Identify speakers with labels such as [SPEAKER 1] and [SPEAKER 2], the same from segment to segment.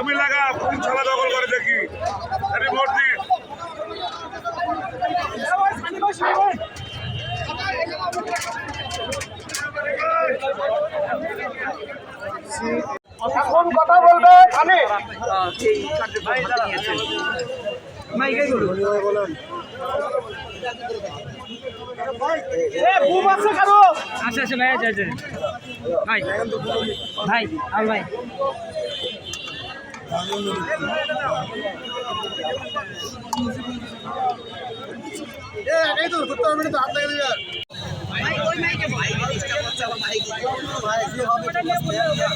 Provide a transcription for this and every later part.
[SPEAKER 1] আমি লাগা ফুল ছালা দখল করে দেখি আরে মসজিদ
[SPEAKER 2] এখন কথা বলবে আমি
[SPEAKER 3] আচ্ছা আচ্ছা ভাই আচ্ছা আচ্ছা ভাই ভাই আর ভাই।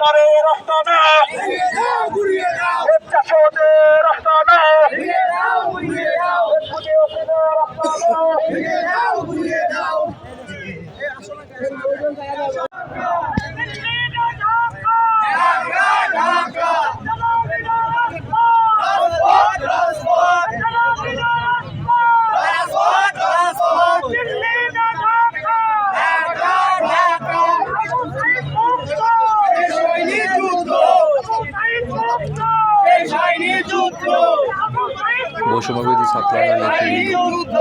[SPEAKER 2] সরকারে রাস্তা দাও স্বেচ্ছাসদে রাস্তা দাও রাস্তা দাও।
[SPEAKER 4] বৈষম্যবিধি ছাত্র নেতৃবৃন্দ।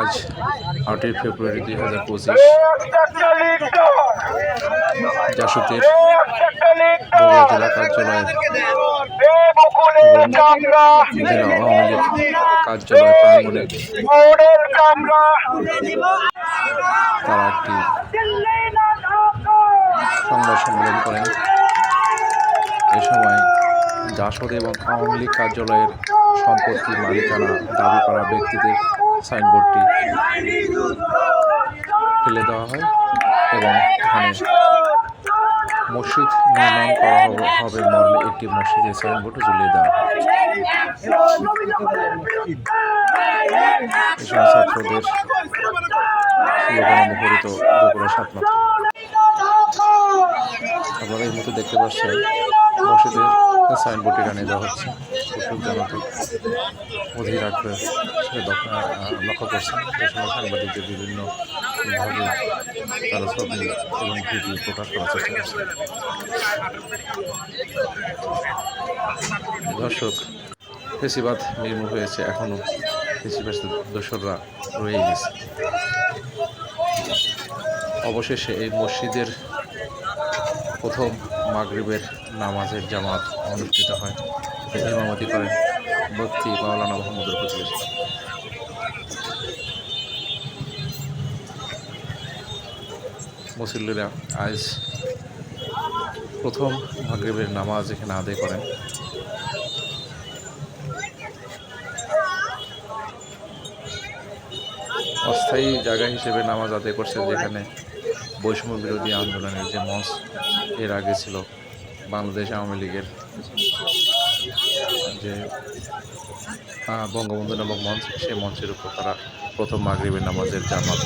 [SPEAKER 4] আজ আটই ফেব্রুয়ারি দুই হাজার পঁচিশ। জাসতের বগুড়া জেলা কার্যালয়ের জেলা আওয়ামী লীগ কার্যালয় প্রাঙ্গণে তারা একটি সংবাদ সম্মেলন করেন। এ সময় জাসদ এবং আওয়ামী লীগ কার্যালয়ের সম্পত্তি মালিকানা দাবি করা ব্যক্তিদের সাইনবোর্ডটি ফেলে দেওয়া হয় এবং এখানে মসজিদ নির্মাণ করা হবে- মর্মে একটি মসজিদের সাইনবোর্ড ঝুলিয়ে দেওয়া হয়। ছাত্রদের মুখরিত বগুড়া সাত আপনারা এই মুহূর্তে দেখতে পাচ্ছেন মসজিদের সাইনবোর্ড এখানে দেওয়া হচ্ছে। উৎসুক জনতা অধীর আগ্রহে সে লক্ষ্য করছেন। এই সময় সাংবাদিকদের বিভিন্ন ভাবে তারা ছবি এবং ভিডিও প্রকাশ করার চেষ্টা করছে দর্শক, ফেসিবাদ নির্মূল হয়েছে এখনও ফেসিবাদ দোসররা রয়ে গেছে। অবশেষে এই মসজিদের প্রথম মাগরিবের নামাজের জামাত অনুষ্ঠিত হয়। ইমামতি করেন মুফতি মাওলানা মোহাম্মদ রফিকুল ইসলাম। মুসল্লিরা আজ প্রথম মাগরিবের নামাজ এখানে আদায় করেন। অস্থায়ী জায়গা হিসেবে নামাজ আদায় করছে যেখানে বৈষম্য বিরোধী আন্দোলনের যে মঞ্চ, এর আগে ছিল বাংলাদেশ আওয়ামী লীগের যে বঙ্গবন্ধু নামক মঞ্চ, সেই মঞ্চের উপর তারা প্রথম মাগরিবের নামাজের জামাত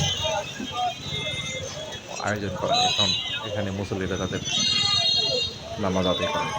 [SPEAKER 4] আয়োজন করেন এখন এখানে মুসল্লিরা তাদের নামাজ আদায় করেন